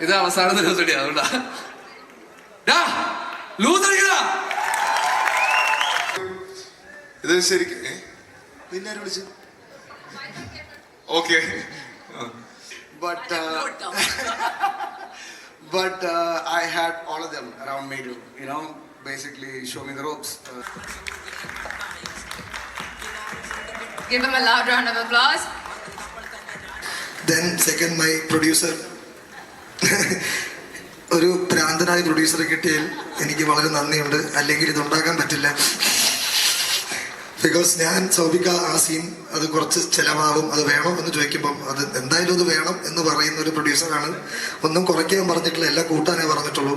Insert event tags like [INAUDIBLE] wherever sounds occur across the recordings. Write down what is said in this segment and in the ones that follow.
ഇത് അവസാനത്തെ ലൂസ് അടിയാ അതുകൊണ്ടാ ഇത് ശരിക്കും പിന്നെ നിന്നെ വിളിച്ചു? Okay. But but I had all of them around me to you know basically show me the ropes Give him a loud round of applause. Then second, my producer [LAUGHS] ഒരു ഭ്രാന്തനായ പ്രൊഡ്യൂസറെ കിട്ടിയതിൽ എനിക്ക് വളരെ നന്ദിയുണ്ട്. അല്ലെങ്കിൽ ഇത് ഉണ്ടാക്കാൻ പറ്റില്ല. ബിക്കോസ് ഞാൻ സൗബിക ആ സീൻ അത് കുറച്ച് ചിലവാകും. അത് വേണം എന്ന് ചോദിക്കുമ്പം അത് എന്തായാലും അത് വേണം എന്ന് പറയുന്ന ഒരു പ്രൊഡ്യൂസറാണ് ഒന്നും കുറയ്ക്കാൻ പറഞ്ഞിട്ടില്ല. എല്ലാം കൂട്ടാനേ പറഞ്ഞിട്ടുള്ളൂ.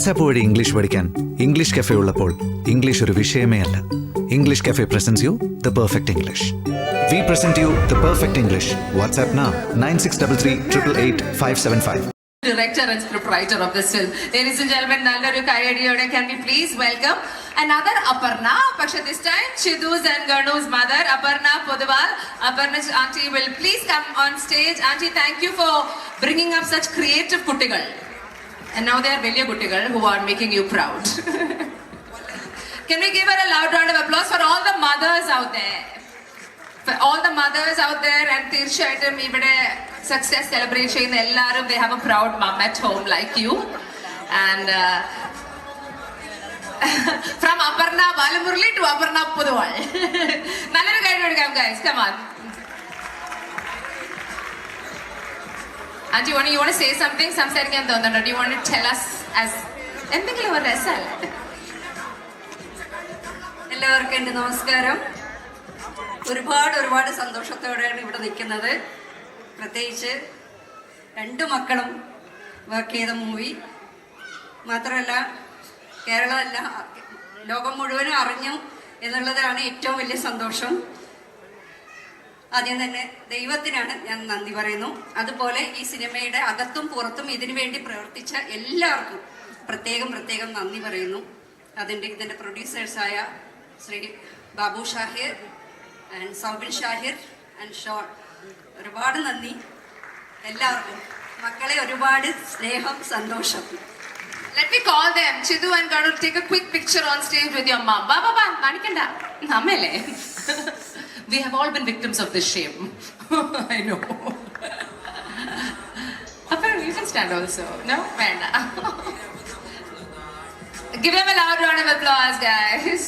വാട്സാപ്പ് വഴി ഇംഗ്ലീഷ് പഠിക്കാൻ ഇംഗ്ലീഷ് കഫേ ഉള്ളപ്പോൾ ഇംഗ്ലീഷ് ഒരു വിഷയമേ അല്ല English cafe presents you the perfect English we present you the perfect English WhatsApp നാ nine six double three triple eight five seven five Director and scriptwriter of this film. Ladies and gentlemen, നല്ലൊരു കൈയടിയോടെ can we please welcome another Aparna, പക്ഷെ this time Chidu's and Ganu's mother, Aparna Podwal. Aparna auntie will please come on stage. Auntie, thank you for bringing up such creative കുട്ടികൾ. And now they are വലിയ കുട്ടികൾ who are making you proud. [LAUGHS] Can we give her a loud round of applause for all the mothers out there? For all the mothers out there and തീർച്ചയായിട്ടും ഇവിടെ success celebrate ചെയ്യുന്ന എല്ലാവരും they have a proud mom at home like you and uh, [LAUGHS] from Aparna Balamurli to Aparna Pudwal [LAUGHS] നല്ലൊരു കാര്യം എടുക്കാം guys come On Auntie, you want to say something? സംസാരിക്കാൻ തോന്നുന്നുണ്ടോ you to tell us as എന്തെങ്കിലും ഒരു രസമല്ല? എല്ലാവർക്കും എന്റെ നമസ്കാരം. ഒരുപാട് ഒരുപാട് സന്തോഷത്തോടെയാണ് ഇവിടെ നിൽക്കുന്നത്. പ്രത്യേകിച്ച് രണ്ട് മക്കളും വർക്ക് ചെയ്ത മൂവി മാത്രമല്ല കേരളമല്ല ലോകം മുഴുവനും അറിഞ്ഞു എന്നുള്ളതാണ് ഏറ്റവും വലിയ സന്തോഷം. ആദ്യം തന്നെ ദൈവത്തിനാണ് ഞാൻ നന്ദി പറയുന്നു. അതുപോലെ ഈ സിനിമയുടെ അകത്തും പുറത്തും ഇതിനു വേണ്ടി പ്രവർത്തിച്ച എല്ലാവർക്കും പ്രത്യേകം പ്രത്യേകം നന്ദി പറയുന്നു. അതിന്റെ ഇതിന്റെ പ്രൊഡ്യൂസേഴ്സായ ശ്രീ ബാബു ഷാഹിർ ആൻഡ് സൗബിൻ ഷാഹിർ ആൻഡ് ഷോൺ. ഒരുപാട് നന്ദി. എല്ലാവർക്കും മക്കളെ ഒരുപാട് സ്നേഹം സന്തോഷം. Let me call them. Chidu and Ganu, take a quick picture on stage with your mom. Ba ba ba, കാണിക്കണ്ട. We have all been victims of this shame. I know. അപ്പൊ you can stand also. No? വേണ്ട. Give them a loud round of applause, guys.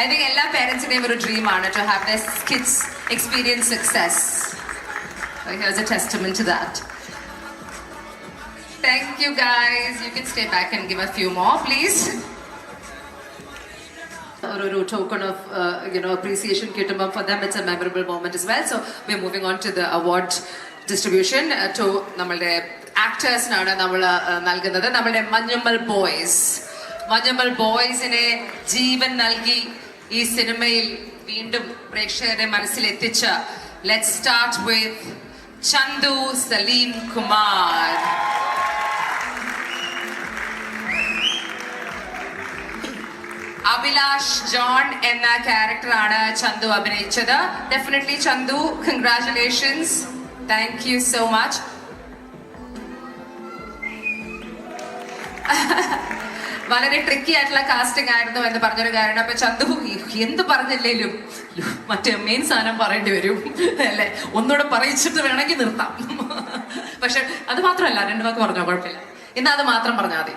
I think എല്ലാ പേരൻസിന്റെയും ഒരു ഡ്രീമാണ് to have their kids experience success. So here's a testament to that. Thank you guys. You can stay back and give a few more, please. Or a token of uh, you know appreciation കിട്ടുമ്പോൾ for them it's a memorable moment as well. So we're moving on to the distribution to നമ്മളുടെ ആക്ടേഴ്സിനാണ് നമ്മൾ നൽകുന്നത്. നമ്മളുടെ Manjummel boys Manjummel ബോയ്സിനെ ജീവൻ നൽകി ഈ സിനിമയിൽ വീണ്ടും പ്രേക്ഷകരുടെ മനസ്സിൽ എത്തിച്ച let start with Chandu Salim Kumar Abhilash John എന്ന ക്യാരക്ടറാണ് ചന്തു അഭിനയിച്ചത്. Definitely Chandu congratulations thank you so much വളരെ ട്രിക്കി ആയിട്ടുള്ള കാസ്റ്റിംഗ് ആയിരുന്നു എന്ന് പറഞ്ഞൊരു കാരണം. അപ്പൊ ചന്തു എന്ത് പറഞ്ഞില്ലേലും മറ്റേ മെയിൻ സാധനം പറയേണ്ടി വരും. അല്ലെ? ഒന്നുകൂടെ പറയിച്ചിട്ട് വേണമെങ്കിൽ നിർത്താം. [LAUGHS] പക്ഷെ അത് മാത്രമല്ല രണ്ടു വാക്ക് പറഞ്ഞോ കുഴപ്പമില്ല. ഇന്ന് അത് മാത്രം പറഞ്ഞാൽ മതി.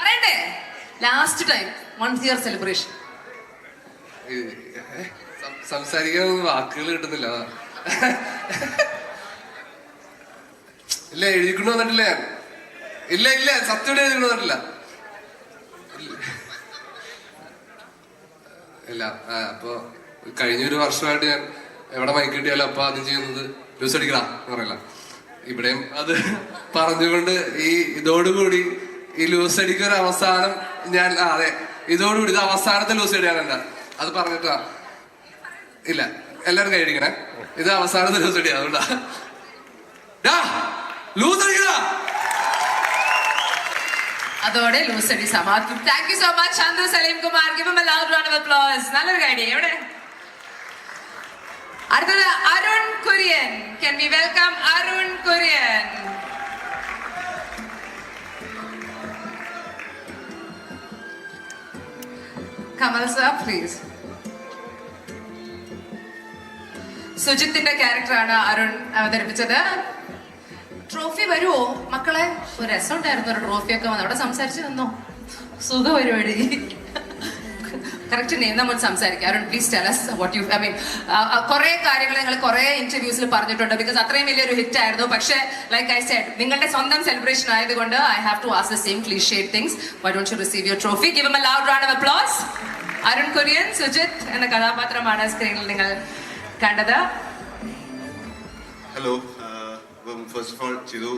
പറയണ്ടേ? Last time one year celebration സംസാരിക്കാൻ വാക്കുകൾ കിട്ടുന്നില്ല. ഇല്ല എഴുതിക്കൊണ്ട് വന്നിട്ടില്ല ഇല്ല ഇല്ല സത്യം എഴുതിക്കൊണ്ട് വന്നിട്ടില്ല. ഇല്ല. അപ്പൊ കഴിഞ്ഞൊരു വർഷമായിട്ട് ഞാൻ എവിടെ മൈക്ക് കിട്ടിയാലും അപ്പൊ ആദ്യം ചെയ്യുന്നത് ലൂസ് അടിക്കണ എന്ന് പറയില്ല ഇവിടെയും അത് പറഞ്ഞുകൊണ്ട് ഈ ഇതോടുകൂടി ഈ ലൂസ് അടിക്കൊരു അവസാനം ഞാൻ ആ, അതെ. ഇതോടുകൂടി ഇത് അവസാനത്തെ ലൂസ് അടിയാണല്ല അത് പറഞ്ഞിട്ടാ. ഇല്ല എല്ലാരും കൈയടിക്കണേ ഇത് അവസാനത്തെ ലൂസ് അടിയാ അതുകൊണ്ടാ. ഡാ, ലൂസ് അടിക്കടാ. അതോടെ ലൂസടി സമാപ്തി. Thank you so much Chandu Salim Kumar. Give a loud round of applause നല്ലൊരു കാര്യം എവിടെ? അടുത്തത് Arun Kurian. Can we welcome Arun Kurian Kamal sir please സുജിത്തിന്റെ ക്യാരക്ടറാണ് അരുൺ അവതരിപ്പിച്ചത്. ട്രോഫി വരുമോ മക്കളെ ഒരു രസമുണ്ടായിരുന്നു ഒരു ട്രോഫിയൊക്കെ വന്നു. അവിടെ സംസാരിച്ചു വന്നോ സുഖ പരിപാടി കറക്റ്റ് നെയിം നമ്മൾ സംസാരിക്കാം. Arun please tell us what you I mean കുറെ കാര്യങ്ങൾ നിങ്ങൾ കുറെ ഇന്റർവ്യൂസിൽ പറഞ്ഞിട്ടുണ്ട് ബിക്കോസ് അത്രയും വലിയൊരു ഹിറ്റ് ആയിരുന്നു. പക്ഷേ ലൈക്ക് ഐ സെഡ് നിങ്ങളുടെ സ്വന്തം സെലിബ്രേഷൻ ആയതുകൊണ്ട് I have to ask the same cliched things why don't you receive your trophy give a loud round of applause Arun Kurian Sujith എന്ന കഥാപാത്രമാണ് സ്ക്രീനിൽ നിങ്ങൾ കണ്ടത്. Hello first of all Chidu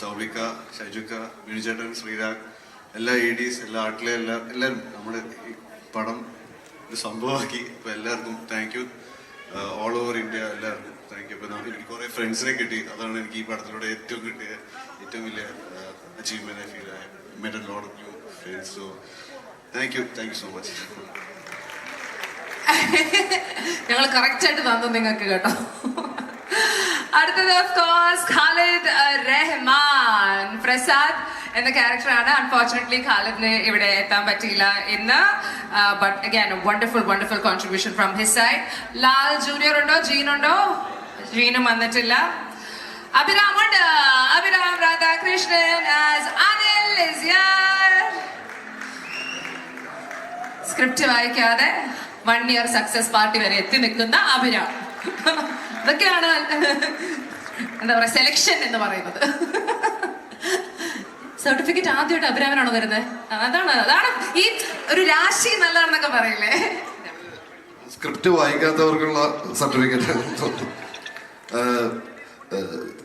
സൗബിക്ക ഷൈജുക്ക ബിനുചേട്ടൻ ശ്രീരാഗ് എല്ലാ എ ഡീസ് എല്ലാ ആർട്ടിലെ എല്ലാ എല്ലാവരും നമ്മുടെ പടം ഒരു സംഭവമാക്കി. അപ്പം എല്ലാവർക്കും thank you all over India എല്ലാവർക്കും താങ്ക് യു അപ്പൊ എനിക്ക് കുറേ ഫ്രണ്ട്സിനെ കിട്ടി. അതാണ് എനിക്ക് ഈ പടത്തിലൂടെ ഏറ്റവും കിട്ടിയ ഏറ്റവും വലിയ achievement feel I a load of you friends so thank you thank you so much ഞങ്ങൾ കറക്റ്റ് ആയിട്ട് തന്നു നിങ്ങൾക്ക് കേട്ടോ. [LAUGHS] അടുത്തത് ഓഫ് കോഴ്സ് ഖാലിദ് റഹ്മാൻ പ്രസാദ് എന്ന ക്യാരക്ടറാണ് അൺഫോർച്ചുനേറ്റ്ലി ഖാലിദിന് ഇവിടെ എത്താൻ പറ്റിയില്ല എന്ന് but again wonderful wonderful contribution from his side Lal junior ഉണ്ടോ? ജീൻ ഉണ്ടോ? ജീനും വന്നിട്ടില്ല. അഭിരാം ഉണ്ട്. അഭിരാം രാധാകൃഷ്ണൻ. സ്ക്രിപ്റ്റ് വായിക്കാതെ വൺ ഇയർ സക്സസ് പാർട്ടി വരെ എത്തി നിൽക്കുന്ന അഭിരാം. ഇതൊക്കെയാണ് എന്താ പറയാ സെലക്ഷൻ എന്ന് പറയുന്നത്. സർട്ടിഫിക്കറ്റ് ആദ്യമായിട്ട് അഭിരാമനാണോ വരുന്നത് അതാണ് അതാണ് ഈ ഒരു രാശി നല്ലതാണെന്നൊക്കെ പറയില്ലേ? Script വായിക്കാത്തവർക്കുള്ള certificate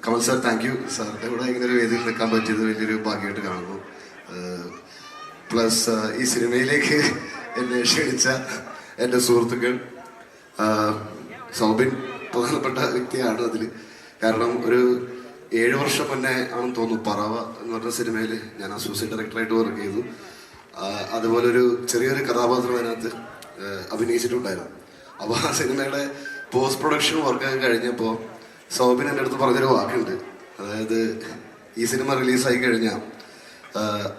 Kamal sir thank you സാറിന്റെ കൂടെ ഇങ്ങനെ ഒരു വേദിയിൽ നിൽക്കാൻ പറ്റിയത് വലിയൊരു ഭാഗ്യമായിട്ട് കാണുന്നു. പ്ലസ് ഈ സിനിമയിലേക്ക് എന്നെ ക്ഷണിച്ച എന്റെ സുഹൃത്തുക്കൾ സൗബിൻ പ്രധാനപ്പെട്ട വ്യക്തിയാണ് അതിൽ കാരണം ഒരു ഏഴ് വർഷം മുന്നേ ആണെന്ന് തോന്നുന്നു പറവ എന്ന് പറഞ്ഞ സിനിമയിൽ ഞാൻ അസോസിയേറ്റ് ഡയറക്ടറായിട്ട് വർക്ക് ചെയ്തു. അതുപോലെ ഒരു ചെറിയൊരു കഥാപാത്രം അതിനകത്ത് അഭിനയിച്ചിട്ടുണ്ടായിരുന്നു. അപ്പോൾ ആ സിനിമയുടെ പോസ്റ്റ് പ്രൊഡക്ഷൻ വർക്കൊക്കെ കഴിഞ്ഞപ്പോൾ സൗബിൻ എന്റെ അടുത്ത് പറഞ്ഞൊരു വാക്കുണ്ട്. അതായത് ഈ സിനിമ റിലീസായി കഴിഞ്ഞാൽ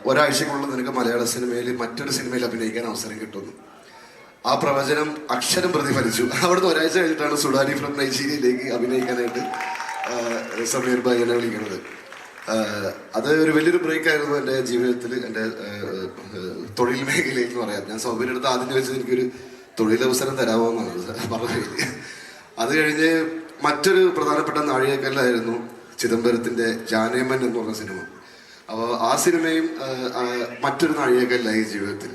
ഒരാഴ്ചക്കുള്ളിൽ നിനക്ക് മലയാള സിനിമയിൽ മറ്റൊരു സിനിമയിൽ അഭിനയിക്കാൻ അവസരം കിട്ടുന്നു. ആ പ്രവചനം അക്ഷരം പ്രതിഫലിച്ചു. അവിടുന്ന് ഒരാഴ്ച കഴിഞ്ഞിട്ടാണ് സുഡാനി ഫ്രം നൈജീരിയയിലേക്ക് അഭിനയിക്കാനായിട്ട് സമീർ ഭായി എന്നെ വിളിക്കുന്നത്. അത് ഒരു വലിയൊരു ബ്രേക്ക് ആയിരുന്നു എന്റെ ജീവിതത്തിൽ എന്റെ തൊഴിൽ മേഖലയിൽ എന്ന് പറയാം. ഞാൻ സൗബിന്റെ അടുത്ത് ആദ്യം ചോദിച്ചത് എനിക്കൊരു തൊഴിലവസരം തരാമോ എന്നാണ് പറഞ്ഞത് അത് കഴിഞ്ഞ് മറ്റൊരു പ്രധാനപ്പെട്ട നാഴികക്കല്ലായിരുന്നു ചിദംബരത്തിന്റെ ജാനേമൻ എന്ന് പറഞ്ഞ സിനിമ. അപ്പോൾ ആ സിനിമയും മറ്റൊരു നാഴികക്കല്ലായി ജീവിതത്തിൽ.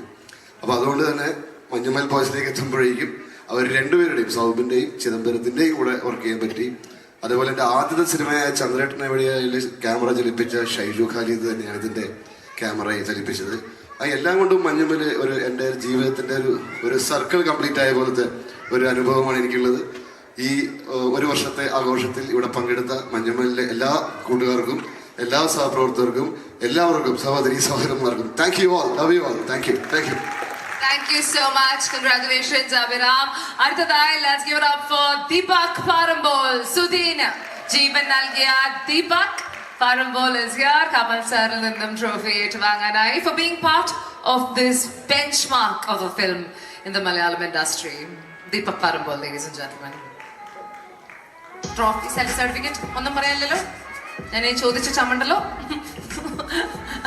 അപ്പോൾ അതുകൊണ്ട് തന്നെ മഞ്ഞുമൽ ബോയ്സിലേക്ക് എത്തുമ്പോഴേക്കും അവർ രണ്ടുപേരുടെയും സൗബിന്റെയും ചിദംബരത്തിന്റെയും കൂടെ വർക്ക് ചെയ്യാൻ പറ്റി. അതേപോലെ എന്റെ ആദ്യത്തെ സിനിമയായ ചന്ദ്രേട്ടനെ വഴിയായി ക്യാമറ ചലിപ്പിച്ച ഷൈജു ഖാലിദ് തന്നെയാണ് ഇതിന്റെ ക്യാമറ ചലിപ്പിച്ചത്. ആ എല്ലാം കൊണ്ടും മഞ്ഞുമൽ ഒരു എന്റെ ജീവിതത്തിന്റെ ഒരു ഒരു സർക്കിൾ കംപ്ലീറ്റ് ആയ പോലത്തെ ഒരു അനുഭവമാണ് എനിക്കുള്ളത്. ഈ ഒരു വർഷത്തെ ആഘോഷത്തിൽ ഇവിടെ പങ്കെടുത്ത മഞ്ഞുമലിലെ എല്ലാ കൂട്ടുകാർക്കും എല്ലാ സഹപ്രവർത്തകർക്കും എല്ലാവർക്കും സഹോദരി സഹോദരന്മാർക്കും thank you all love you all thank you thank you Thank you so much congratulations Abhiram അടുത്തതായി let's give up for Deepak Parambol സുധീന് ജീവൻ നൽകിയ ദീപക് പാറമ്പോൾ is here കമൽ സാറിൽ നിന്നും trophy ഏറ്റുവാങ്ങാനായി for being part of this benchmark of a film in the Malayalam industry. Deepak Parambol ladies and gentlemen. Trophy self certificate ഒന്നും പറയാനില്ലല്ലോ ഞാൻ ഈ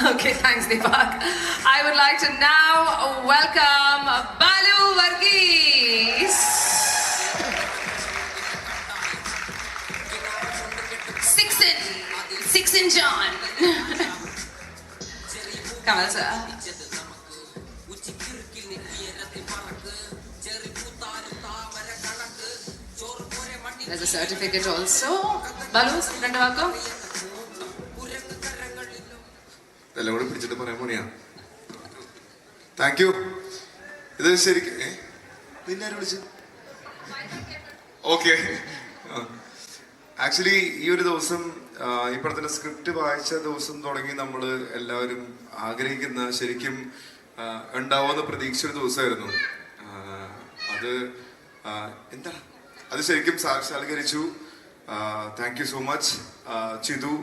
Okay, thanks, Deepak. I would like to now welcome Balu Varghese. Six in, six in John. Come on, sir. There's a certificate also. Balu, Randavako. എല്ലാം കൂടെ പിടിച്ചിട്ട് പറയാൻ പണിയാണ് thank you ഇത് ശരിക്കും പിന്നെ നിന്നെ വിളിച്ചു? ഓക്കെ ആക്ച്വലി ഈ ഒരു ദിവസം ഇപ്പോഴത്തെ ഈ പടത്തിന്റെ സ്ക്രിപ്റ്റ് വായിച്ച ദിവസം തുടങ്ങി നമ്മൾ എല്ലാവരും ആഗ്രഹിക്കുന്ന ശരിക്കും ഉണ്ടാവുമെന്ന് പ്രതീക്ഷ ഒരു ദിവസമായിരുന്നു അത് എന്താ? അത് ശരിക്കും സാക്ഷാത്കരിച്ചു. Thank you so much Chidu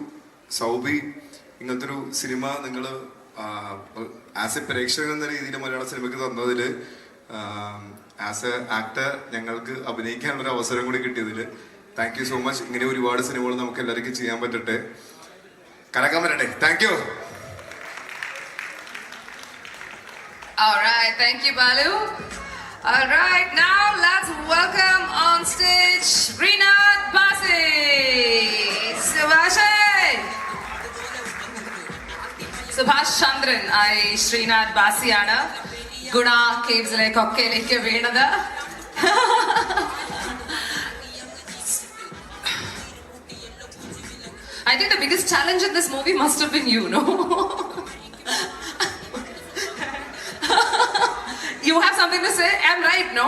Soubi ഇങ്ങനത്തെ ഒരു സിനിമ നിങ്ങൾ ആസ് എ പ്രേക്ഷകൻ എന്ന രീതിയിൽ മലയാള സിനിമയ്ക്ക് തന്നതിൽ ആസ് എ ആക്ടർ ഞങ്ങൾക്ക് അഭിനയിക്കാനുള്ള അവസരം കൂടി കിട്ടിയതിൽ താങ്ക് യു സോ മച്ച് ഇങ്ങനെ ഒരുപാട് സിനിമകൾ നമുക്ക് എല്ലാവർക്കും ചെയ്യാൻ പറ്റട്ടെ. കലക്കാൻ പറ്റട്ടെ thank you All right, thank you, Balu. All right, now let's welcome on stage Rinat Basi. Subhash Chandran ഐ ശ്രീനാഥ് ബാസിയാണ് ഗുണ കേവ്സിലെ കൊക്കയിലേക്ക് വീണത് I think the biggest challenge in this movie must have been you, no? you have something to say? I'm right, no?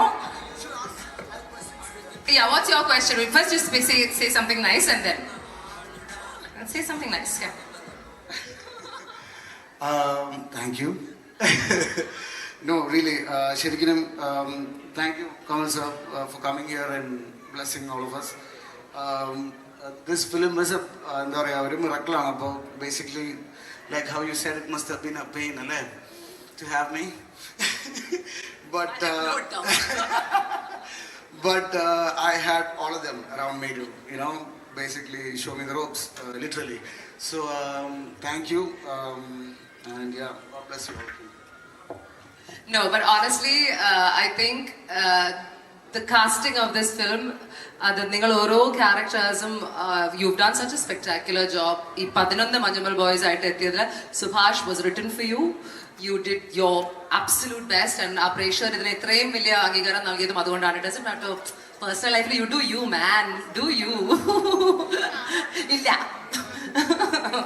Yeah, what's your question? First, just say, say something nice and then. Say something nice, yeah. Um, thank you. no, really, uh, ശരിക്കും um, thank you, Kamal sir, uh, for coming here and blessing all of us. Um, uh, this film is a, uh, എന്താ പറയുക ഒരു മിറക്കിളാണ് അപ്പോൾ basically like how you said it must have been a pain അല്ലേ to have me but but uh, I had all of them around me to, you know, basically show me the ropes, uh, literally. So um, thank you, um, and yeah, God bless you all. No, but honestly, uh, I think uh, the casting of this film, അത് നിങ്ങൾ ഓരോ ക്യാരക്ടേഴ്സും you done such a spectacular job ഈ പതിനൊന്ന് Manjummel Boys ആയിട്ട് എത്തിയതിൽ Subhash was written for you you did your absolute best and ആ പ്രേക്ഷകർ ഇതിന് ഇത്രയും വലിയ അംഗീകാരം നൽകിയതും അതുകൊണ്ടാണ്. ഡസ് നോട്ട് പേഴ്സണൽ ലൈഫിൽ you do you man do you ഇല്ല.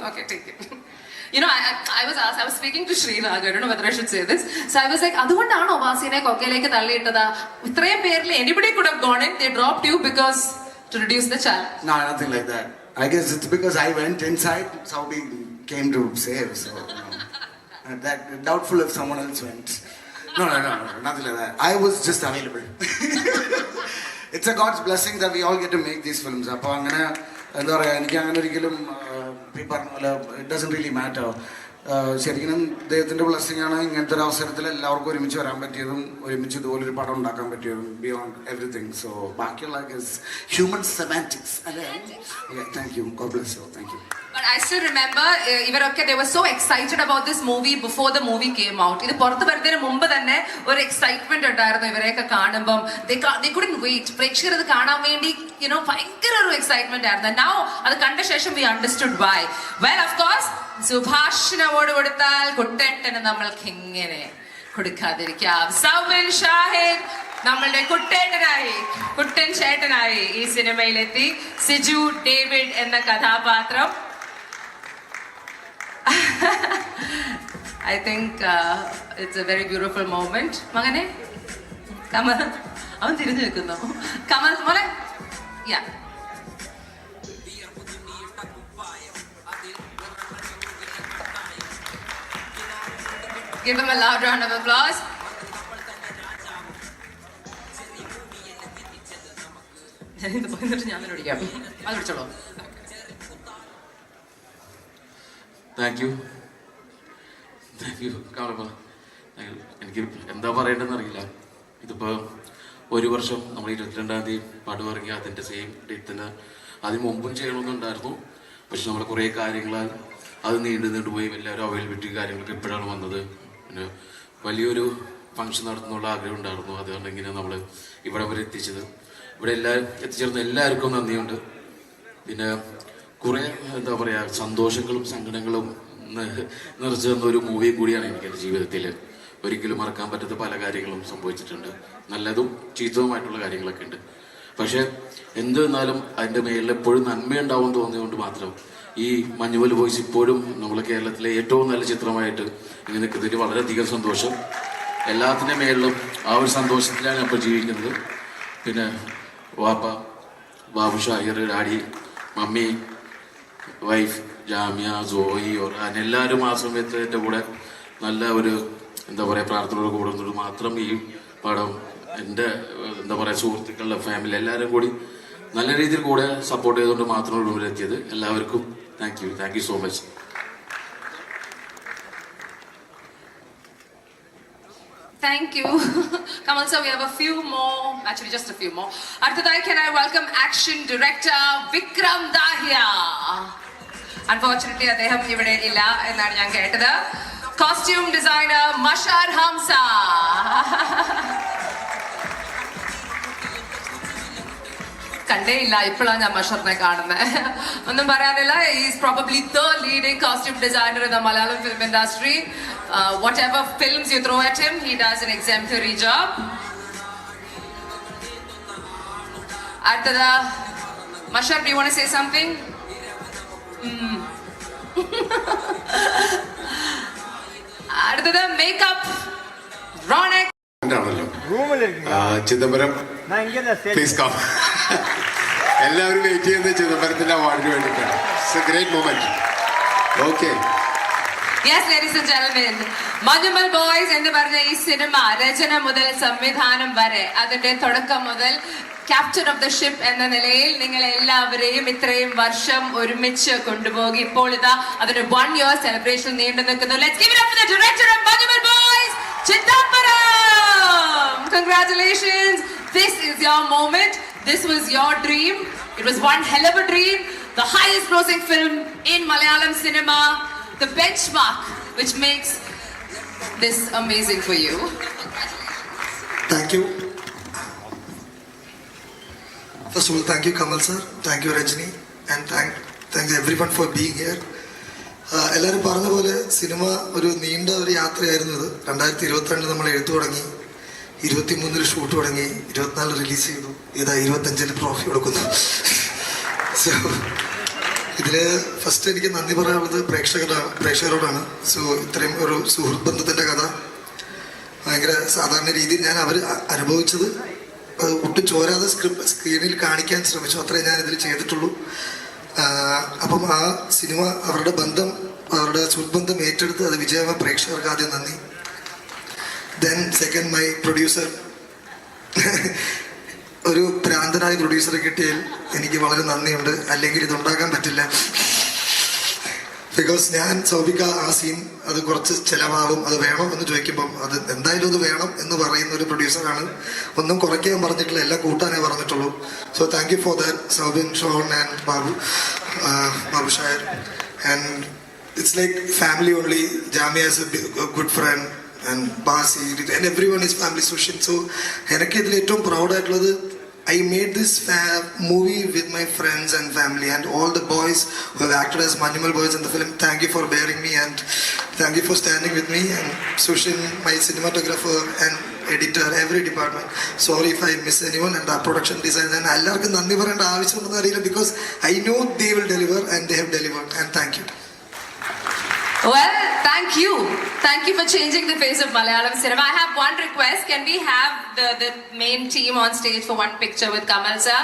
Okay take it You know, I, I, I was asked, I was speaking to Sri Rag, I don't know whether I should say this. So I was like, അതുകൊണ്ടാണോ വാസിനെ കൊക്കയിലേക്ക് തള്ളിയിട്ടത് ഇത്രയും പേരിൽ anybody could have gone in, they dropped you because to reduce the challenge. No, nothing like that. I guess it's because I went inside, Saudi came to save, so you know, [LAUGHS] uh, that doubtful if someone else went. No, no, no, no, nothing like that. I was just available. [LAUGHS] it's a God's blessing that we all get to make these films. അപ്പോൾ അങ്ങനെ എന്താ പറയുക എനിക്ക് അങ്ങനെ ഒരിക്കലും ആഹ്, ഈ പറഞ്ഞ പോലെ ഇറ്റ് ഡസൻ റിയലി മാറ്റർ ശരിക്കും ദൈവത്തിന്റെ ബ്ലെസ്സിംഗ് ആണ് ഇങ്ങനത്തെ ഒരു അവസരത്തിൽ എല്ലാവർക്കും ഒരുമിച്ച് വരാൻ പറ്റിയതും ഒരുമിച്ച് ഇതുപോലൊരു പടം ഉണ്ടാക്കാൻ പറ്റിയതും ബിയോണ്ട് എവറിഥിങ് സോ ബാക്കിയുള്ള ഹ്യൂമൻ സെമാറ്റിക്സ് അല്ലേ? Thank you God bless you thank you But I still remember, uh, ഇവരൊക്കെ they were so excited about this movie before the movie came out. ഇത് പുറത്ത് വരുന്നതിന് മുമ്പ് തന്നെ ഒരു എക്സൈറ്റ്മെന്റ് ഉണ്ടായിരുന്നു ഇവരെയൊക്കെ കാണുമ്പം. They couldn't wait. പ്രേക്ഷകർ ഇത് കാണാൻ വേണ്ടി you know ഭയങ്കര ഒരു എക്സൈറ്റ്മെന്റ് ആയിരുന്നു. Now അത് കണ്ട ശേഷം we understood why. Well, of course, സുഭാഷിന് അവാർഡ് കൊടുത്താൽ കുട്ടേട്ടന് നമ്മൾക്ക് എങ്ങനെ കൊടുക്കാതിരിക്കാം. സൗബിൻ ഷാഹിദ് നമ്മളുടെ കുട്ടേട്ടനായി കുട്ടൻ ചേട്ടനായി ഈ സിനിമയിലെത്തി. സിജു ഡേവിഡ് എന്ന കഥാപാത്രം. I think it's a very beautiful moment മകനെ കമൽ അവൻ തിരിഞ്ഞു നിൽക്കുന്നു. കമൽ മോനെ yeah Give him a loud round of applause. Thank you thank you കാണുമ്പോൾ എനിക്ക് എന്താ പറയേണ്ടതെന്ന് അറിയില്ല. ഇതിപ്പോൾ ഒരു വർഷം നമ്മൾ ഇരുപത്തിരണ്ടാം തീയതി പാട്ട് ഇറങ്ങി അതിന്റെ സെയിം ഡേറ്റ് തന്നെ അതിന് മുമ്പും ചെയ്യണമെന്നുണ്ടായിരുന്നു. പക്ഷെ നമ്മൾ കുറേ കാര്യങ്ങളാൽ അത് നീണ്ടു നീണ്ടുപോയി എല്ലാവരും അവൈലബിലിറ്റി കാര്യങ്ങളൊക്കെ ഇപ്പോഴാണ് വന്നത്. പിന്നെ വലിയൊരു ഫംഗ്ഷൻ നടത്തുന്നുള്ള ആഗ്രഹം ഉണ്ടായിരുന്നു. അതുകൊണ്ട് ഇങ്ങനെ നമ്മൾ ഇവിടെ വരെ എത്തിച്ചത്. ഇവിടെ എല്ലാവരും എത്തിച്ചേർന്ന എല്ലാവർക്കും നന്ദിയുണ്ട്. പിന്നെ കുറേ എന്താ പറയുക സന്തോഷങ്ങളും സങ്കടങ്ങളും നിറച്ചു തന്ന ഒരു മൂവി കൂടിയാണ് എനിക്ക് എന്റെ ജീവിതത്തിൽ ഒരിക്കലും മറക്കാൻ പറ്റാത്ത പല കാര്യങ്ങളും സംഭവിച്ചിട്ടുണ്ട്. നല്ലതും ചീത്തവുമായിട്ടുള്ള കാര്യങ്ങളൊക്കെ ഉണ്ട്. പക്ഷെ എന്തു വന്നാലും അതിന്റെ മേലിൽ എപ്പോഴും നന്മയുണ്ടാവും എന്ന് തോന്നിയതുകൊണ്ട് മാത്രം ഈ മഞ്ഞുവൽ വോയിസ് ഇപ്പോഴും നമ്മളെ കേരളത്തിലെ ഏറ്റവും നല്ല ചിത്രമായിട്ട് ഇങ്ങനെ നിൽക്കുന്നതിന് വളരെയധികം സന്തോഷം. എല്ലാത്തിന്റെ മേളിലും ആ ഒരു സന്തോഷത്തിലാണ് ഇപ്പോൾ ജീവിക്കുന്നത്. പിന്നെ വാപ്പ Babu Shahir daddy mummy wife Jamia Joy Oran എല്ലാവരും ആ സമയത്ത് എന്റെ കൂടെ നല്ല ഒരു എന്താ പറയുക പ്രാർത്ഥനയോട് കൂടെ മാത്രം ഈ പടം എന്റെ എന്താ പറയുക സുഹൃത്തുക്കളുടെ ഫാമിലി എല്ലാവരും കൂടി നല്ല രീതിയിൽ കൂടെ സപ്പോർട്ട് ചെയ്തുകൊണ്ട് മാത്രമാണ് ഉള്ളൂരെത്തിയത് എല്ലാവർക്കും thank you thank you so much Thank you. Kamal sir, we have a few more, actually just a few more. Arthadai, can I welcome action director Vikram Dahia. Unfortunately, അദ്ദേഹം ഇവിടെ ഇല്ല എന്നാണ് ഞാൻ കേട്ടത്. Costume designer Mashar Hamza. കണ്ടേ ഇല്ല ഇപ്പോഴാണ് ഞാൻ മഷറിനെ കാണുന്നത് [LAUGHS] ഒന്നും പറയാനില്ല. Is probably the leading costume designer in the Malayalam film industry whatever films you throw at him he does an exemplary job അടുത്തത് Mashar do want say something അടുത്തത് makeup Ronex ആ, ചിദംബരം പ്ലീസ് കം എല്ലാവരും വെയിറ്റ് ചെയ്യുന്നത് ചിദംബരത്തിന്റെ അവാർഡിന് വേണ്ടിയിട്ടാണ്. It's great moment yes and gentlemen Manjummel Boys എന്ന് പറഞ്ഞ ഈ സിനിമ രചന മുതൽ സംവിധാനം വരെ അതിന്റെ തുടക്കം മുതൽ ക്യാപ്റ്റൻ ഓഫ് ദ ഷിപ്പ് എന്ന നിലയിൽ നിങ്ങൾ എല്ലാവരെയും ഇത്രയും വർഷം ഒരുമിച്ച് കൊണ്ടുപോകി. ഇപ്പോൾ ഇതാ അതിന്റെ വൺ ഇയർ സെലിബ്രേഷൻ നീണ്ടു നിൽക്കുന്നു. Let's up to director of Boys is your moment. This was your dream it was one hell of a dream the highest grossing film in malayalam cinema the benchmark which makes this amazing for you Thank you. First of all, thank you Kamal sir. Thank you Rajni. And thank, everyone for being here എല്ലാവരും പറഞ്ഞ പോലെ cinema ഒരു നീണ്ട ഒരു യാത്രയായിരുന്നു ഇത് രണ്ടായിരത്തി ഇരുപത്തിരണ്ട് നമ്മൾ എഴുത്തു തുടങ്ങി ഇരുപത്തി മൂന്നിൽ ഷൂട്ട് തുടങ്ങി ഇരുപത്തിനാല് റിലീസ് ചെയ്തു. ഇതാ ഇരുപത്തഞ്ചിന് ട്രോഫി കൊടുക്കുന്നു. സോ ഇതിൽ ഫസ്റ്റ് എനിക്ക് നന്ദി പറയാനുള്ളത് പ്രേക്ഷകരാണ് പ്രേക്ഷകരോടാണ്. സോ ഇത്രയും ഒരു സുഹൃത്ത് ബന്ധത്തിന്റെ കഥ. ഭയങ്കര സാധാരണ രീതിയിൽ ഞാൻ അവർ അനുഭവിച്ചത്. ഒട്ടും ചോരാതെ സ്ക്രിപ്റ്റ് സ്ക്രീനിൽ കാണിക്കാൻ ശ്രമിച്ചു. അത്രേ ഞാൻ ഇതിൽ ചെയ്തിട്ടുള്ളൂ. അപ്പം ആ സിനിമ അവരുടെ ബന്ധം അവരുടെ സുഹൃത്ബന്ധം ഏറ്റെടുത്ത് അത് വിജയമായ പ്രേക്ഷകർക്ക് ആദ്യം നന്ദി. ദെൻ സെക്കൻഡ് മൈ പ്രൊഡ്യൂസർ ഒരു ഭ്രാന്തനായ പ്രൊഡ്യൂസറെ കിട്ടിയാൽ എനിക്ക് വളരെ നന്ദിയുണ്ട്. അല്ലെങ്കിൽ ഇതുണ്ടാക്കാൻ പറ്റില്ല. ബിക്കോസ് ഞാൻ സൗബിക ആ സീൻ അത് കുറച്ച് ചിലവാകും. അത് വേണം എന്ന് ചോദിക്കുമ്പം അത് എന്തായാലും അത് വേണം എന്ന് പറയുന്ന ഒരു പ്രൊഡ്യൂസറാണ് ഒന്നും കുറയ്ക്കാൻ പറഞ്ഞിട്ടില്ല. എല്ലാം കൂട്ടാനേ പറഞ്ഞിട്ടുള്ളൂ. So thank you for that Soubin Shawn and Babu Babu Shahir and it's like family only Jamia as a good friend and Basi and everyone is family Sushin so എനിക്ക് ഇതിൽ ഏറ്റവും പ്രൗഡായിട്ടുള്ളത് I made this movie with my friends and family and all the boys who have acted as Manimal boys in the film. Thank you for bearing me and thank you for standing with me and Sushin, my cinematographer and editor, every department. Sorry if I miss anyone and the production designer. and എല്ലാവർക്കും നന്ദി പറയേണ്ട ആവശ്യമുണ്ടെന്ന് അറിയില്ല because I know they will deliver and they have delivered and thank you. well thank you thank you for changing the face of malayalam cinema i have one request can we have the the main team on stage for one picture with kamal sir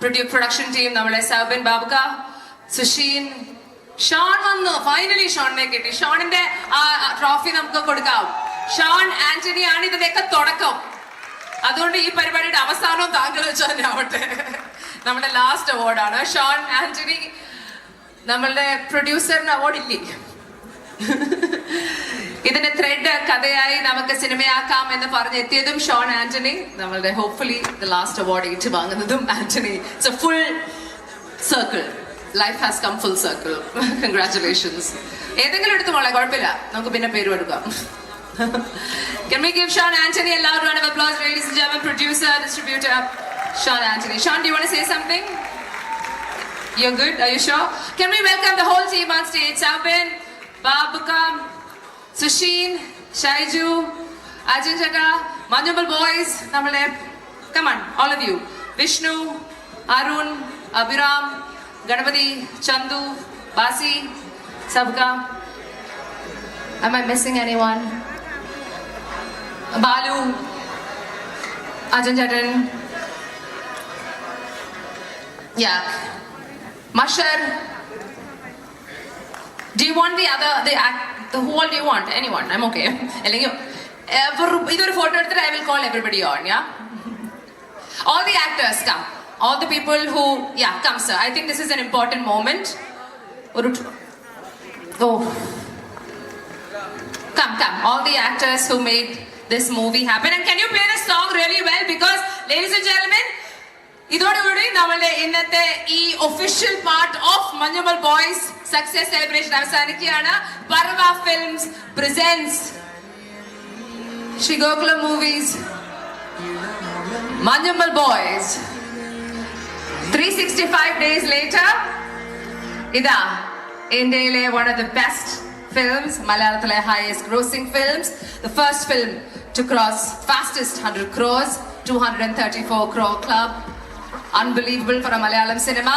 production team നമ്മളെ Soubin Babuka, Sushin Sean വന്നു finally ഷോണിനെ കിട്ടി ഷോണിന്റെ ആ trophy നമുക്ക് കൊടുക്കാം Sean Antony ആണ് ഇതിന്റെയൊക്കെ തുടക്കം അതുകൊണ്ട് ഈ പരിപാടിയുടെ അവസാനവും താങ്കൾ വെച്ച് തന്നെ ആവട്ടെ നമ്മുടെ ലാസ്റ്റ് അവാർഡാണ് ഷോൺ ആന്റണി നമ്മളുടെ പ്രൊഡ്യൂസറിന് അവാർഡ് ഇല്ലേ ഇതിന്റെ ത്രെഡ് കഥയായി നമുക്ക് സിനിമയാക്കാം എന്ന് പറഞ്ഞെത്തിയതും ഷോൺ ആന്റണി നമ്മളുടെ hopefully the last award ഏറ്റുവാങ്ങുന്നതും Antony it's a full circle life has come full circle congratulations ഏതെങ്കിലും എടുത്തു മോളെ കുഴപ്പമില്ല നമുക്ക് പിന്നെ പേര് എടുക്കാം Can we give Sean Anthony a loud round of applause, ladies and gentlemen, producer, distributor, Sean Anthony. Sean, do you want to say something? You're good? Are you sure? Can we welcome the whole team on stage? Sabin, Babukam, Sushin, Shaiju, Ajin Jaga, Manjumal boys, Namale. Come on, all of you. Vishnu, Arun, Abhiram, Ganapati, Chandu, Basi, Sabka. Am I missing anyone? Balu, Ajin Jatan. Yeah. Mashar. Do you want the other, the act, the whole do you want? Anyone? I'm okay. അല്ലെങ്കിൽ ever ഇതൊരു photo എടുത്തിട്ട് I will call everybody on yeah All the actors come. All the people who, yeah, come, sir. I think this is an important moment. ഒരു tr- Oh. Come, come. All the actors who made this movie happen. And can you play the song really well? Because, ladies and gentlemen, ഇതോടുകൂടി നമ്മളുടെ ഇന്നത്തെ ഈ official part of Manjummel Boys success celebration അവസാനിക്കുകയാണ്. Parava films presents ഷിഗോകുല movies Manjummel Boys three sixty five days later ഇതാ ഇന്ത്യയിലെ one of the best films മലയാളത്തിലെ highest grossing films the first film to cross fastest hundred crore two hundred and thirty four crore club unbelievable for a Malayalam cinema